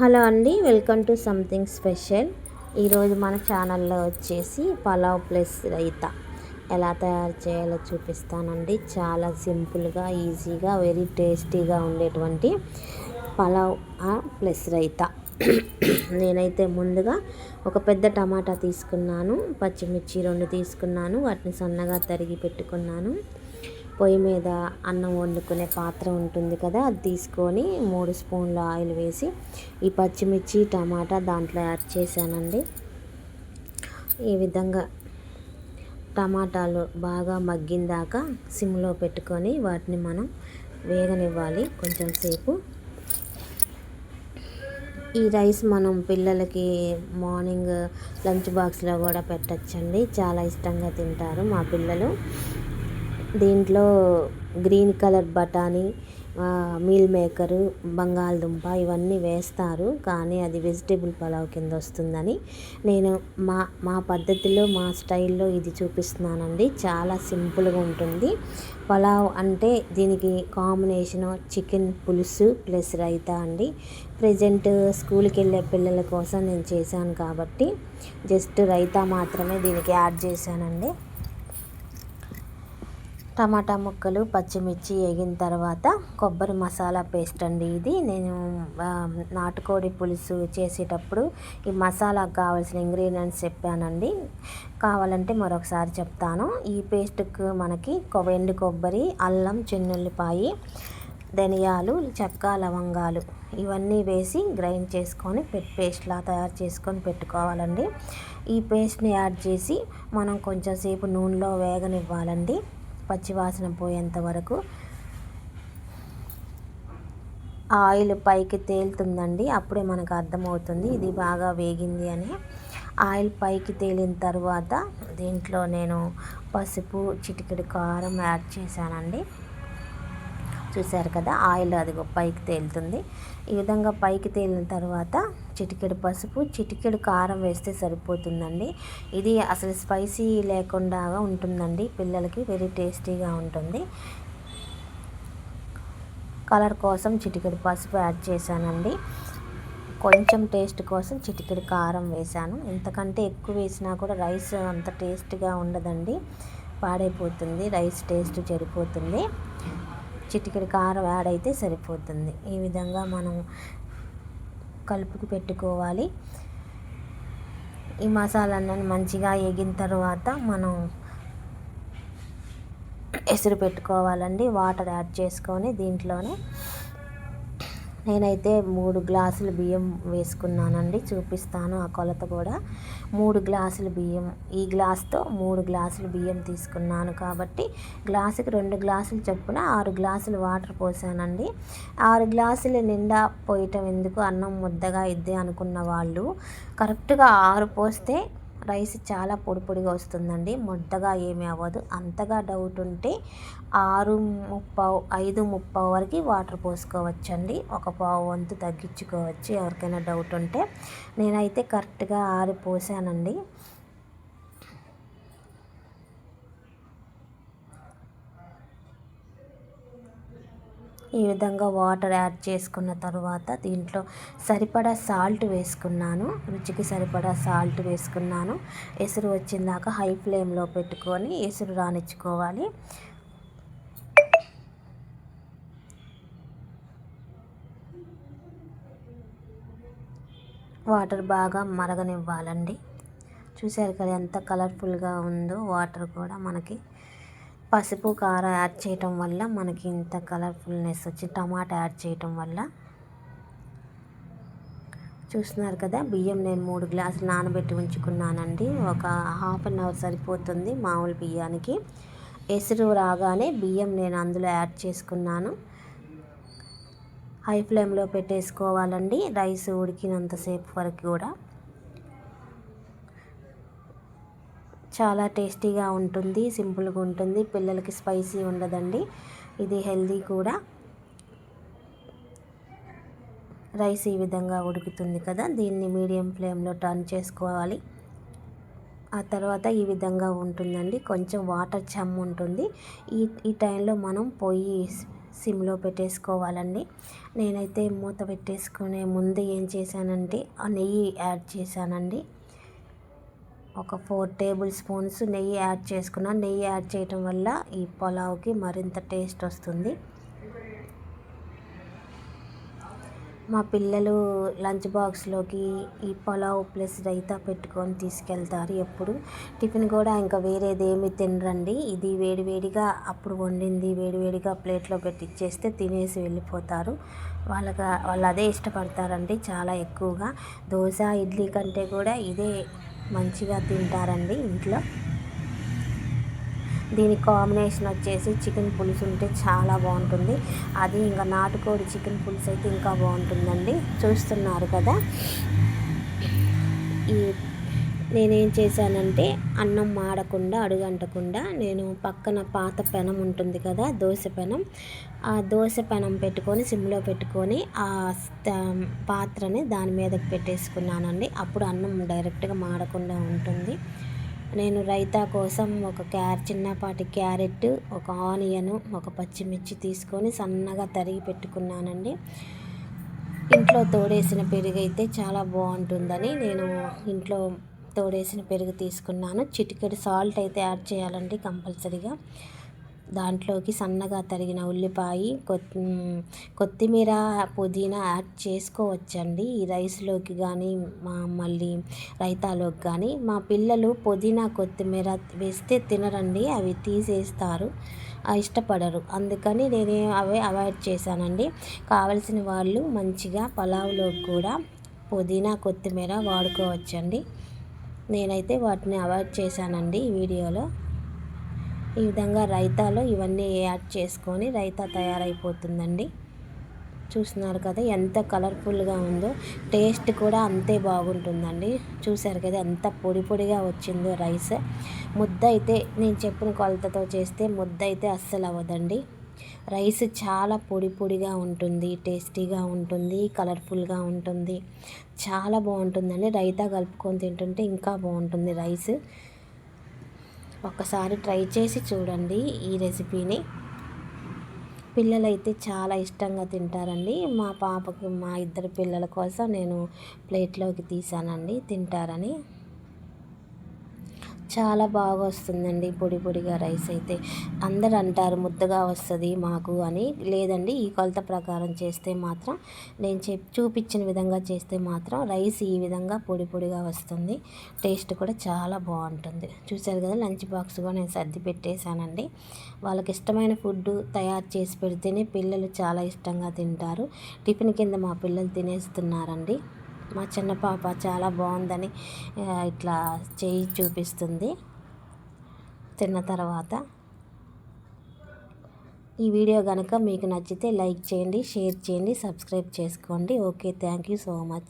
Hello అండి welcome to something special. ఈరోజు మన ఛానల్లో వచ్చేసి పలావ్ ప్లస్ రైతా. ఎలా తయారు చేయాలో చూపిస్తానండి. చాలా సింపుల్గా ఈజీగా వెరీ టేస్టీగా ఉండేటువంటి పలావ్ ప్లస్ రైతా. నేనైతే ముందుగా ఒక పెద్ద టమాటా తీసుకున్నాను పచ్చిమిర్చి రెండు తీసుకున్నాను వాటిని సన్నగా తరిగి పెట్టుకున్నాను. పొయ్యి మీద అన్నం వండుకునే పాత్ర ఉంటుంది కదా అది తీసుకొని మూడు స్పూన్ల ఆయిల్ వేసి ఈ పచ్చిమిర్చి టమాటా దాంట్లో యాడ్ చేశానండి. ఈ విధంగా టమాటాలు బాగా మగ్గిందాక సిమ్లో పెట్టుకొని వాటిని మనం వేగనివ్వాలి కొంచెం సేపు. ఈ రైస్ మనం పిల్లలకి మార్నింగ్ లంచ్ బాక్స్లో కూడా పెట్టచ్చండి. చాలా ఇష్టంగా తింటారు మా పిల్లలు. దీంట్లో గ్రీన్ కలర్ బఠానీ మీల్ మేకరు బంగాళదుంప ఇవన్నీ వేస్తారు. కానీ అది వెజిటేబుల్ పలావ్ కింద వస్తుందని నేను మా మా పద్ధతిలో మా స్టైల్లో ఇది చూపిస్తున్నానండి. చాలా సింపుల్గా ఉంటుంది. పలావ్ అంటే దీనికి కాంబినేషన్ చికెన్ పులుసు ప్లస్ రైతా అండి. ప్రజెంట్ స్కూల్కి వెళ్ళే పిల్లల కోసం నేను చేశాను కాబట్టి జస్ట్ రైతా మాత్రమే దీనికి యాడ్ చేశానండి. టమాటా ముక్కలు పచ్చిమిర్చి వేగిన తర్వాత కొబ్బరి మసాలా పేస్ట్ అండి ఇది. నేను నాటుకోడి పులుసు చేసేటప్పుడు ఈ మసాలాకు కావాల్సిన ఇంగ్రీడియంట్స్ చెప్పానండి. కావాలంటే మరొకసారి చెప్తాను. ఈ పేస్ట్కు మనకి ఎండు కొబ్బరి అల్లం చిన్నుల్లిపాయి ధనియాలు చెక్క లవంగాలు ఇవన్నీ వేసి గ్రైండ్ చేసుకొని పేస్ట్లా తయారు చేసుకొని పెట్టుకోవాలండి. ఈ పేస్ట్ని యాడ్ చేసి మనం కొంచెంసేపు నూనెలో వేగనివ్వాలండి. పచ్చివాసన పోయేంత వరకు ఆయిల్ పైకి తేలుతుందండి. అప్పుడే మనకు అర్థమవుతుంది ఇది బాగా వేగింది అని. ఆయిల్ పైకి తేలిన తర్వాత దీంట్లో నేను పసుపు చిటికెడు కారం యాడ్ చేశానండి. చూశారు కదా ఆయిల్ అది పైకి తేలుతుంది. ఈ విధంగా పైకి తేలిన తర్వాత చిటికెడు పసుపు చిటికెడు కారం వేస్తే సరిపోతుందండి. ఇది అసలు స్పైసీ లేకుండా ఉంటుందండి పిల్లలకి వెరీ టేస్టీగా ఉంటుంది. కలర్ కోసం చిటికెడు పసుపు యాడ్ చేశానండి. కొంచెం టేస్ట్ కోసం చిటికెడు కారం వేశాను. ఇంతకంటే ఎక్కువ వేసినా కూడా రైస్ అంత టేస్ట్గా ఉండదండి. పాడైపోతుంది రైస్ టేస్ట్ చెడిపోతుంది. చిటికెడు కారం యాడ్ అయితే సరిపోతుంది. ఈ విధంగా మనం కలుపుకు పెట్టుకోవాలి. ఈ మసాలాన్ని మంచిగా ఎగిన తర్వాత మనం ఎసురు పెట్టుకోవాలండి. వాటర్ యాడ్ చేసుకొని దీంట్లోనే నేనైతే మూడు గ్లాసులు బియ్యం వేసుకున్నానండి చూపిస్తాను ఆ కొలత కూడా. మూడు గ్లాసులు బియ్యం ఈ గ్లాస్తో మూడు గ్లాసులు బియ్యం తీసుకున్నాను కాబట్టి గ్లాసుకి రెండు గ్లాసులు చొప్పున ఆరు గ్లాసులు వాటర్ పోసానండి. ఆరు గ్లాసులు నిండా పోయటం ఎందుకు అన్నం ముద్దగా ఇద్దే అనుకున్న వాళ్ళు కరెక్ట్గా ఆరు పోస్తే రైస్ చాలా పొడి పొడిగా వస్తుందండి. ముద్దగా ఏమీ అవ్వదు. అంతగా డౌట్ ఉంటే ఆరు ముప్పావు ఐదు ముప్పావు వరకు వాటర్ పోసుకోవచ్చండి. ఒక పావు వంతు తగ్గించుకోవచ్చు. ఎవరికైనా డౌట్ ఉంటే నేనైతే కరెక్ట్గా ఆరు పోసానండి ఈ విధంగా వాటర్ యాడ్ చేసుకున్న తర్వాత దీంట్లో సరిపడా సాల్ట్ వేసుకున్నాను. రుచికి సరిపడా సాల్ట్ వేసుకున్నాను. ఎసురు వచ్చిందాక హై ఫ్లేమ్లో పెట్టుకొని ఎసురు రానిచ్చుకోవాలి. వాటర్ బాగా మరగనివ్వాలండి. చూశారు కదా ఎంత కలర్ఫుల్గా ఉందో వాటర్ కూడా మనకి. పసుపు కారం యాడ్ చేయటం వల్ల మనకి ఇంత కలర్ఫుల్నెస్ వచ్చి టమాటా యాడ్ చేయటం వల్ల చూస్తున్నారు కదా బియ్యం నేను మూడు గ్లాసులు నానబెట్టి ఉంచుకున్నానండి. ఒక హాఫ్ అన్ అవర్ సరిపోతుంది మామూలు బియ్యానికి. ఎసురు రాగానే బియ్యం నేను అందులో యాడ్ చేసుకున్నాను. హై ఫ్లేమ్లో పెట్టేసుకోవాలండి. రైస్ ఉడికినంతసేపు వరకు కూడా. చాలా టేస్టీగా ఉంటుంది సింపుల్గా ఉంటుంది. పిల్లలకి స్పైసీ ఉండదండి. ఇది హెల్దీ కూడా. రైస్ ఈ విధంగా ఉడుకుతుంది కదా. దీన్ని మీడియం ఫ్లేమ్లో టర్న్ చేసుకోవాలి. ఆ తర్వాత ఈ విధంగా ఉంటుందండి. కొంచెం వాటర్ చమ్ ఉంటుంది. ఈ ఈ టైంలో మనం పొయ్యి సిమ్లో పెట్టేసుకోవాలండి. నేనైతే మూత పెట్టేసుకునే ముందు ఏం చేశానంటే ఆ నెయ్యి యాడ్ చేశానండి. ఒక ఫోర్ టేబుల్ స్పూన్స్ నెయ్యి యాడ్ చేసుకున్నా. నెయ్యి యాడ్ చేయటం వల్ల ఈ పులావ్కి మరింత టేస్ట్ వస్తుంది. మా పిల్లలు లంచ్ బాక్స్లోకి ఈ పులావ్ ప్లస్ రైతా పెట్టుకొని తీసుకెళ్తారు ఎప్పుడు. టిఫిన్ కూడా ఇంకా వేరేది ఏమి తినరండి. ఇది వేడివేడిగా అప్పుడు వండింది వేడివేడిగా ప్లేట్లో పెట్టిచ్చేస్తే తినేసి వెళ్ళిపోతారు. వాళ్ళకి వాళ్ళు అదే ఇష్టపడతారండి చాలా ఎక్కువగా. దోశ ఇడ్లీ కంటే కూడా ఇదే మంచిగా తింటారండి ఇంట్లో. దీని కాంబినేషన్ వచ్చేసి చికెన్ పులుసు ఉంటే చాలా బాగుంటుంది. అది ఇంకా నాటుకోడి చికెన్ పులుసు అయితే ఇంకా బాగుంటుందండి. చూస్తున్నారు కదా? ఈ నేనేం చేశానంటే అన్నం మాడకుండా అడుగంటకుండా నేను పక్కన పాత పెనం ఉంటుంది కదా దోశ పెనం. ఆ దోశ పెనం పెట్టుకొని సిమ్లో పెట్టుకొని ఆ పాత్రని దాని మీదకి పెట్టేసుకున్నానండి. అప్పుడు అన్నం డైరెక్ట్గా మాడకుండా ఉంటుంది. నేను రైతా కోసం ఒక క్యార్ చిన్నపాటి క్యారెట్ ఒక ఆనియన్ ఒక పచ్చిమిర్చి తీసుకొని సన్నగా తరిగి పెట్టుకున్నానండి. ఇంట్లో తోడేసిన పెరుగు అయితే చాలా బాగుంటుందని నేను ఇంట్లో తోడేసిన పెరుగు తీసుకున్నాను. చిటికెడు సాల్ట్ అయితే యాడ్ చేయాలండి కంపల్సరీగా. దాంట్లోకి సన్నగా తరిగిన ఉల్లిపాయ కొత్తిమీర పుదీనా యాడ్ చేసుకోవచ్చండి. ఈ రైస్లోకి కానీ మా మళ్ళీ రైతాలోకి కానీ మా పిల్లలు పుదీనా కొత్తిమీర వేస్తే తినరండి. అవి తీసేస్తారు. ఇష్టపడరు. అందుకని నేను అవే అవాయిడ్ చేశానండి. కావలసిన వాళ్ళు మంచిగా పలావ్లోకి కూడా పుదీనా కొత్తిమీర వాడుకోవచ్చండి. నేనైతే వాటిని అవాయిడ్ చేశానండి ఈ వీడియోలో. ఈ విధంగా రైతాలో ఇవన్నీ యాడ్ చేసుకొని రైతా తయారైపోతుందండి. చూస్తున్నారు కదా ఎంత కలర్ఫుల్గా ఉందో. టేస్ట్ కూడా అంతే బాగుంటుందండి. చూసారు కదా ఎంత పొడి పొడిగా వచ్చిందో రైస్. ముద్ద అయితే నేను చెప్పిన కొలతతో చేస్తే ముద్ద అయితే అస్సలు అవ్వదండి రైస్ చాలా పొడి పొడిగా ఉంటుంది టేస్టీగా ఉంటుంది కలర్ఫుల్గా ఉంటుంది. చాలా బాగుంటుందండి. రైతా కలుపుకొని తింటుంటే ఇంకా బాగుంటుంది రైస్. ఒకసారి ట్రై చేసి చూడండి ఈ రెసిపీని. పిల్లలైతే చాలా ఇష్టంగా తింటారండి. మా పాపకి మా ఇద్దరు పిల్లల కోసం నేను ప్లేట్లోకి తీసానండి. తింటారని. చాలా బాగా వస్తుందండి పొడి పొడిగా రైస్ అయితే. అందరు అంటారు ముద్దగా వస్తుంది మాకు అని. లేదండి ఈ కొలత ప్రకారం చేస్తే మాత్రం నేను చెప్ చూపించిన విధంగా చేస్తే మాత్రం రైస్ ఈ విధంగా పొడి పొడిగా వస్తుంది. టేస్ట్ కూడా చాలా బాగుంటుంది. చూసారు కదా లంచ్ బాక్స్ కూడా నేను సర్ది పెట్టేశానండి. వాళ్ళకి ఇష్టమైన ఫుడ్ తయారు చేసి పెడితేనే పిల్లలు చాలా ఇష్టంగా తింటారు. టిఫిన్ కింద మా పిల్లలు తినేస్తున్నారండి. మా చిన్న పాప చాలా బాగుందని ఇట్లా చేయి చూపిస్తుంది. తిన్న తర్వాత ఈ వీడియో కనుక మీకు నచ్చితే లైక్ చేయండి షేర్ చేయండి సబ్స్క్రైబ్ చేసుకోండి. Okay thank you so much.